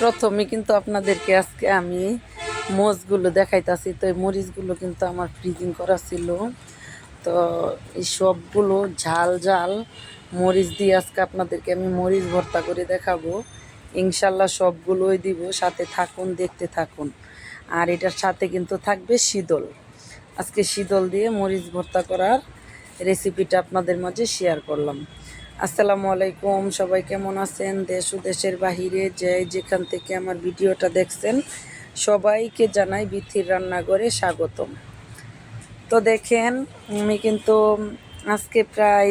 প্রথমে কিন্তু আপনাদেরকে আজকে আমি মোজগুলো দেখাইতাছি, তো এই মরিচগুলো কিন্তু আমার ফ্রিজিং করা ছিল। তো এই সবগুলো ঝাল ঝাল মরিচ দিয়ে আজকে আপনাদেরকে আমি মরিচ ভর্তা করে দেখাবো। ইনশাল্লাহ সবগুলোই দিব, সাথে থাকুন, দেখতে থাকুন। আর এটার সাথে কিন্তু থাকবে শীতল। আজকে শীতল দিয়ে মরিচ ভর্তা করার রেসিপিটা আপনাদের মাঝে শেয়ার করলাম। আসসালামু আলাইকুম, সবাই কেমন আছেন? দেশ ও দেশের বাহিরে যে যেখান থেকে আমার ভিডিওটা দেখছেন, সবাইকে জানাই বিথির রান্নাঘরে স্বাগতম। তো দেখেন, আমি কিন্তু আজকে প্রায়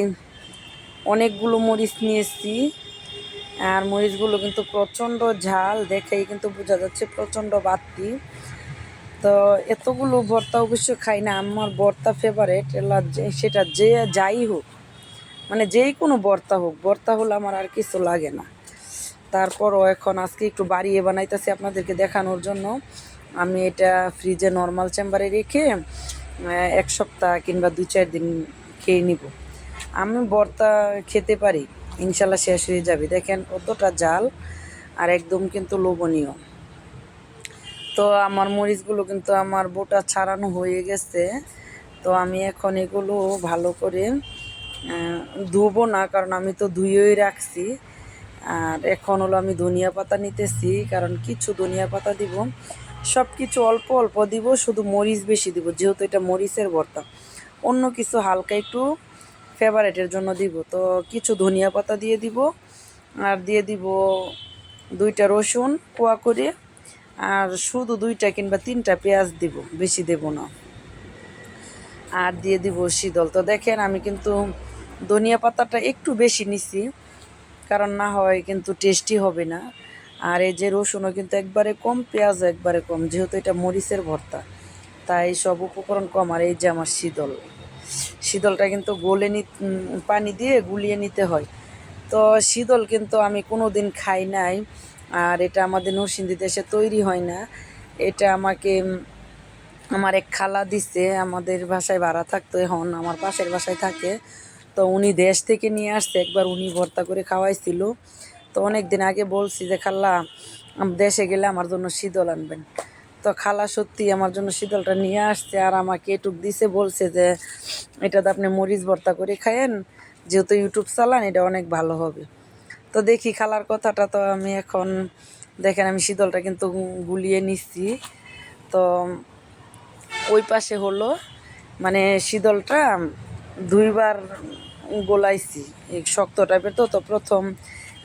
অনেকগুলো মরিচ নিয়েছি, আর মরিচগুলো কিন্তু প্রচণ্ড ঝাল, দেখেই কিন্তু বোঝা যাচ্ছে প্রচণ্ড বাতি তো এতগুলো ভর্তা অবশ্য খাই না, আমার ভর্তা ফেভারেট সেটা যে যাই হোক। মানে যেই কোনো বর্তা হোক, বর্তা হলে আমার আর কিছু লাগে না। তারপরও এখন আজকে একটু বাড়িয়ে বানাইতেছি আপনাদেরকে দেখানোর জন্য। আমি এটা ফ্রিজে নর্মাল চেম্বারে রেখে এক সপ্তাহ কিংবা দু চার দিন খেয়ে নিব। আমি বর্তা খেতে পারি, ইনশাল্লাহ শেষ হয়ে যাবে। দেখেন কতটা জাল আর একদম কিন্তু লোভনীয়। তো আমার মরিচগুলো কিন্তু আমার বোটা ছাড়ানো হয়ে গেছে। তো আমি এখন এগুলো ভালো করে ধুবো না, কারণ আমি তো ধুয়েই রাখছি। আর এখন হলো আমি ধনিয়া পাতা নিতেছি, কারণ কিছু ধনিয়া পাতা দিব। সব কিছু অল্প অল্প দিব, শুধু মরিচ বেশি দিব, যেহেতু এটা মরিচের ভর্তা। অন্য কিছু হালকা একটু ফেভারেটের জন্য দিব। তো কিছু ধনিয়া পাতা দিয়ে দিব, আর দিয়ে দিব দুইটা রসুন কোয়া করে, আর শুধু দুইটা কিংবা তিনটা পেঁয়াজ দিব, বেশি দেব না। আর দিয়ে দিব শীতল। তো দেখেন, আমি কিন্তু ধনিয়া পাতাটা একটু বেশি নিছি, কারণ না হয় কিন্তু টেস্টি হবে না। আর এই যে রসুনও কিন্তু একবারে কম, পেঁয়াজও একবারে কম, যেহেতু এটা মরিচের ভর্তা, তাই সব উপকরণ কম। আর এই যে আমার শীতল, শীতলটা কিন্তু গলে নি পানি দিয়ে গুলিয়ে নিতে হয়। তো শীতল কিন্তু আমি কোনো দিন খাই নাই, আর এটা আমাদের নরসিংদী দেশে তৈরি হয় না। এটা আমাকে আমার এক খালা দিছে, আমাদের বাসায় ভাড়া থাকতো এখন, আমার পাশের বাসায় থাকে। তো উনি দেশ থেকে নিয়ে আসছে, একবার উনি ভর্তা করে খাওয়াইছিল। তো অনেক দিন আগে বলছি যে খালা আম- দেশে গেলে আমার জন্য শীতল আনবেন। তো খালা সত্যি আমার জন্য শীতলটা নিয়ে আসছে আর আমাকে এটুক দিছে, বলছে যে, এটাতে আপনি মরিচ ভর্তা করে খায়েন, যেহেতু ইউটিউব চালান, এটা অনেক ভালো হবে। তো দেখি খালার কথাটা তো আমি এখন, দেখেন আমি শীতলটা কিন্তু গুলিয়ে নিচ্ছি। তো ওই পাশে হলো মানে শীতলটা দুইবার গোলাইছি শক্ত টাইপের তো তো প্রথম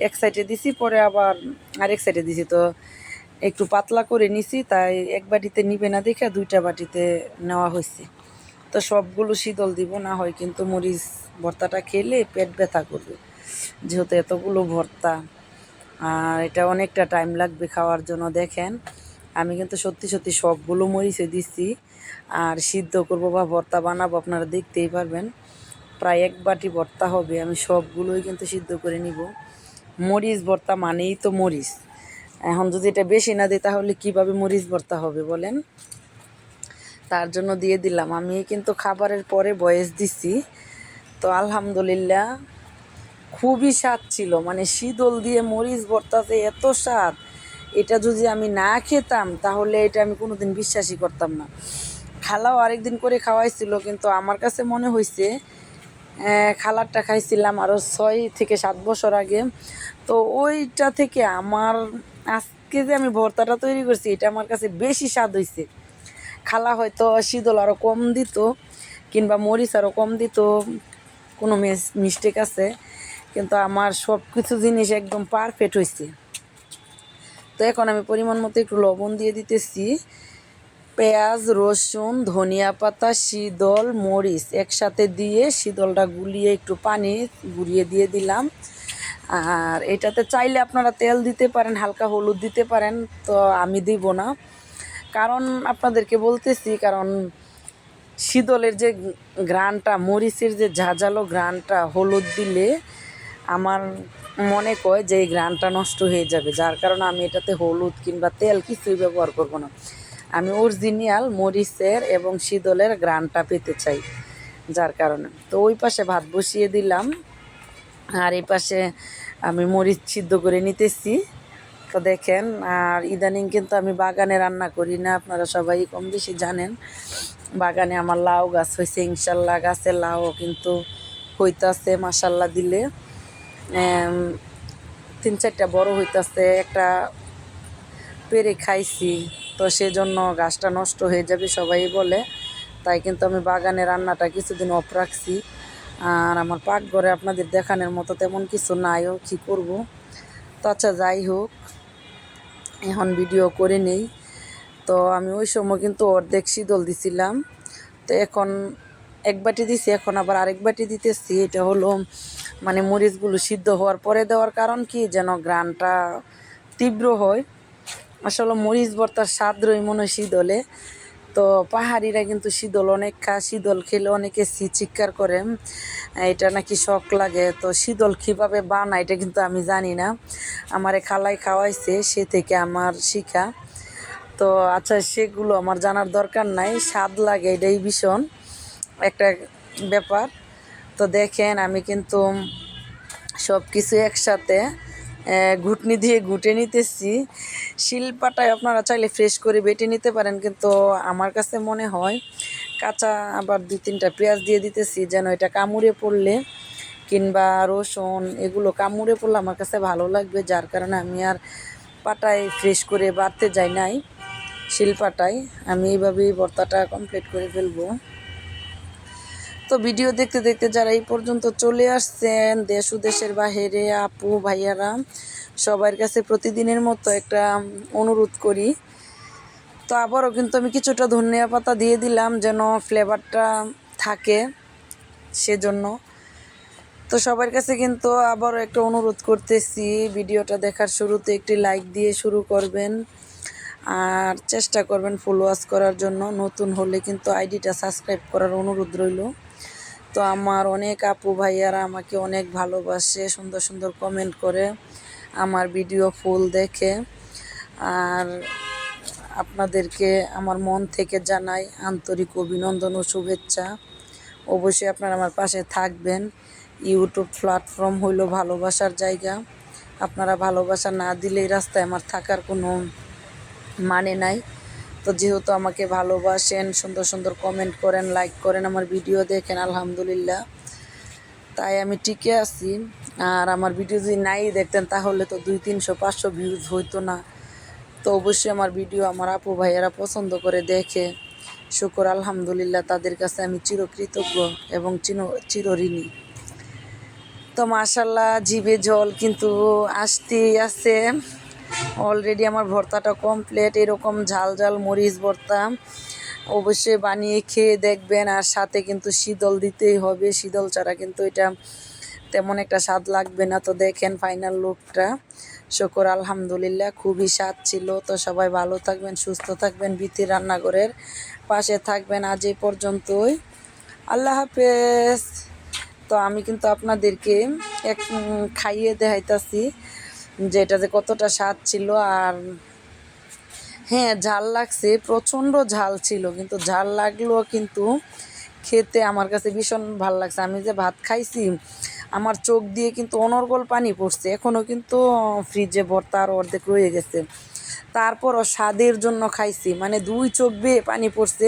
এক সাইডে দিছি, পরে আবার আরেক সাইডে দিছি। তো একটু পাতলা করে নিছি, তাই এক বাটিতে নিবে না দেখে দুইটা বাটিতে নেওয়া হয়েছে। তো সবগুলো শীতল দিব, না হয় কিন্তু মরিচ ভর্তাটা খেলে পেট ব্যথা করবে। যেহেতু এতগুলো ভর্তা, আর এটা অনেকটা টাইম লাগবে খাওয়ার জন্য, দেখেন। আমি কিন্তু সত্যি সত্যি সবগুলো মরিচে দিচ্ছি আর সিদ্ধ করব বা ভর্তা বানাবো, আপনারা দেখতেই পারবেন। প্রায় এক বাটি ভর্তা হবে, আমি সবগুলোই কিন্তু সিদ্ধ করে নিব। মরিচ ভর্তা মানেই তো মরিচ। এখন যদি এটা বেশি না দিই, তাহলে কীভাবে মরিচ ভর্তা হবে বলেন? তার জন্য দিয়ে দিলাম। আমি কিন্তু খাবারের পরে বয়েস দিছি। তো আলহামদুলিল্লাহ খুবই স্বাদ ছিল। মানে শীতল দিয়ে মরিচ ভর্তাতে এত স্বাদ, এটা যদি আমি না খেতাম, তাহলে এটা আমি কোনোদিন বিশ্বাসই করতাম না। খালাও আরেকদিন করে খাওয়াইছিল, কিন্তু আমার কাছে মনে হয়েছে খালারটা খাইছিলাম আরও ছয় থেকে সাত বছর আগে। তো ওইটা থেকে আমার আজকে যে আমি ভর্তাটা তৈরি করছি, এটা আমার কাছে বেশি স্বাদ হয়েছে খালা হয়তো শীতল আরও কম দিত, কিংবা মরিচ আরও কম দিত, কোনো মিস্টেক আছে, কিন্তু আমার সব কিছু জিনিস একদম পারফেক্ট হয়েছে তো এখন আমি পরিমাণ মতো একটু লবণ দিয়ে দিতেছি। পেঁয়াজ, রসুন, ধনিয়া পাতা, শীতল মরিচ একসাথে দিয়ে শীতলটা গুলিয়ে একটু পানি গুলিয়ে দিয়ে দিলাম। আর এটাতে চাইলে আপনারা তেল দিতে পারেন, হালকা হলুদ দিতে পারেন, তো আমি দিব না। কারণ আপনাদেরকে বলতেছি, কারণ শীতলের যে গ্রানটা, মরিচের যে ঝাঁঝালো গ্রানটা হলুদ দিলে আমার মনে কয় যে এই গ্রানটা নষ্ট হয়ে যাবে, যার কারণে আমি এটাতে হলুদ কিংবা তেল কিছুই ব্যবহার করব না। আমি অরিজিনাল মরিচের এবং শীতলের গ্রানটা পেতে চাই, যার কারণে। তো ওই পাশে ভাত বসিয়ে দিলাম, আর এই পাশে আমি মরিচ সিদ্ধ করে নিতেছি। তো দেখেন, আর ইদানিং কিন্তু আমি বাগানে রান্না করি না, আপনারা সবাই কম বেশি জানেন। বাগানে আমার লাউ গাছ হয়েছে, ইনশাল্লাহ গাছে লাউ কিন্তু হইতাছে মাসাল্লাহ দিলে। তিন চারটা বড় হইতাছে, একটা পেরে খাইছি। তো সেজন্য গাছটা নষ্ট হয়ে যাবে, সবাই বলে। তাই কিন্তু আমি বাগানে রান্নাটা কিছুদিন অফ রাখছি। আর আমার পাকঘরে আপনাদের দেখানোর মতো তেমন কিছু নাইও, কী করব? তো আচ্ছা যাই হোক, এখন ভিডিও করে নেই। তো আমি ওই সময় কিন্তু অর্ধেক শীতল দিছিলাম। তো এখন এক বাটি দিছি, এখন আবার আরেক বাটি দিতেছি। এটা হলো মানে মরিচগুলো সিদ্ধ হওয়ার পরে দেওয়ার কারণ কি? যেন গ্রানটা তীব্র হয়। আসলে মরিচ ভর্তার স্বাদ রই মনে শীতলে। তো পাহাড়িরা কিন্তু শীতল অনেক খা, শীতল খেলে অনেকে চিৎকার করে। এটা নাকি শখ লাগে। তো শীতল কীভাবে বানায় এটা কিন্তু আমি জানি না। আমারে খালাই খাওয়াইছে, সে থেকে আমার শিখা। তো আচ্ছা সেগুলো আমার জানার দরকার নাই। স্বাদ লাগে, এটাই ভীষণ। একটা ব্যাপার। তো দেখেন, আমি কিন্তু সব কিছু একসাথে ঘুটনি দিয়ে ঘুটে নিতেছি। শিলপাটায় আপনারা চাইলে ফ্রেশ করে বেটে নিতে পারেন, কিন্তু আমার কাছে মনে হয় কাঁচা আবার দুই তিনটা পেঁয়াজ দিয়ে দিতেছি, যেন এটা কামড়ে পড়লে কিংবা রসুন, এগুলো কামড়ে পড়লে আমার কাছে ভালো লাগবে, যার কারণে আমি আর পাটায় ফ্রেশ করে বাড়তে যাই নাই। শিলপাটায় আমি এইভাবেই ভর্তাটা কমপ্লিট করে ফেলব। ভিডিও দেখতে দেখতে যারা এই পর্যন্ত চলে আসছেন, দেশ ও দেশের বাহিরে, আপু, ভাইয়ারা, সবার কাছে প্রতিদিনের মতো একটা অনুরোধ করি। তো আবারও কিন্তু আমি কিছুটা ধনিয়া পাতা দিয়ে দিলাম যেন ফ্লেভারটা থাকে সেজন্য। তো সবার কাছে কিন্তু আবারও একটা অনুরোধ করতেছি, ভিডিওটা দেখার শুরুতে একটি লাইক দিয়ে শুরু করবেন। আর চেষ্টা করবেন ফলোয়ার্স করার জন্য। নতুন হলে কিন্তু আইডিটা সাবস্ক্রাইব করার অনুরোধ রইল। তো আমার অনেক আপু ভাইয়ারা আমাকে অনেক ভালোবাসে, সুন্দর সুন্দর কমেন্ট করে, আমার ভিডিও ফুল দেখে। আর আপনাদেরকে আমার মন থেকে জানাই আন্তরিক অভিনন্দন ও শুভেচ্ছা। অবশ্যই আপনারা আমার পাশে থাকবেন। ইউটিউব প্ল্যাটফর্ম হইল ভালোবাসার জায়গা। আপনারা ভালোবাসা না দিলেই রাস্তায় আমার থাকার কোনো মানে নাই। তো যেহেতু আমাকে ভালোবাসেন, সুন্দর সুন্দর কমেন্ট করেন লাইক করেন আমার ভিডিও দেখেন, আলহামদুলিল্লাহ। তাই আমি টিকে আছি। আর আমার ভিডিও যদি নাই দেখতেন, তাহলে তো দুই তিনশো, পাঁচশো ভিউজ হইতো না। তো অবশ্যই আমার ভিডিও আমার আপু ভাইয়েরা পছন্দ করে দেখে। শুকর, আলহামদুলিল্লাহ, তাদের কাছে আমি চিরকৃতজ্ঞ এবং চির, চিরঋণী। তো মাশাল্লাহ জিভে জল কিন্তু আসতেই আছে। অলরেডি আমার ভর্তাটা কমপ্লিট এরকম ঝাল ঝাল মরিচ ভর্তা। অবশ্যই বানিয়ে খেয়ে দেখবেন, আর সাথে কিন্তু শীতল দিতেই হবে। শীতল ছাড়া কিন্তু এটা তেমন একটা স্বাদ লাগবে না। তো দেখেন ফাইনাল লুকটা শকর, আলহামদুলিল্লাহ, খুবই স্বাদ ছিল। তো সবাই ভালো থাকবেন, সুস্থ থাকবেন বিতি রান্নাঘরের পাশে থাকবেন আজ এই পর্যন্তই। আল্লাহ হাফেজ। তো আমি কিন্তু আপনাদেরকে এক খাইয়ে দেখাইতাছি। যে এটা যে কতটা স্বাদ ছিল আর হ্যাঁ ঝাল লাগছে, প্রচণ্ড ঝাল ছিল, কিন্তু ঝাল লাগলেও কিন্তু খেতে আমার কাছে ভীষণ ভালো লাগছে। আমি যে ভাত খাইছি, আমার চোখ দিয়ে কিন্তু অনর্গল পানি পড়ছে এখনও কিন্তু ফ্রিজে ভর্তা অর্ধেক রয়ে গেছে। তারপরও স্বাদের জন্য খাইছি মানে দুই চোখ বেয়ে পানি পড়ছে,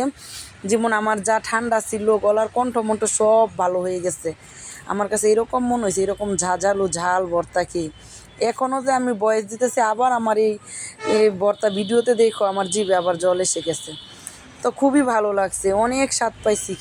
যেমন আমার যা ঠান্ডা ছিল, গলার কণ্ঠ কণ্ঠমণ্ঠ সব ভালো হয়ে গেছে। আমার কাছে এরকম মনে হয়েছে, এরকম ঝাঝালো ঝাল ভর্তা খেয়ে। এখনও যে আমি বয়স দিতেছি, আবার আমার এই বর্তা ভিডিওতে দেখো আমার জিভে আবার জল এসে গেছে। তো খুবই ভালো লাগছে, অনেক স্বাদ পাইছি।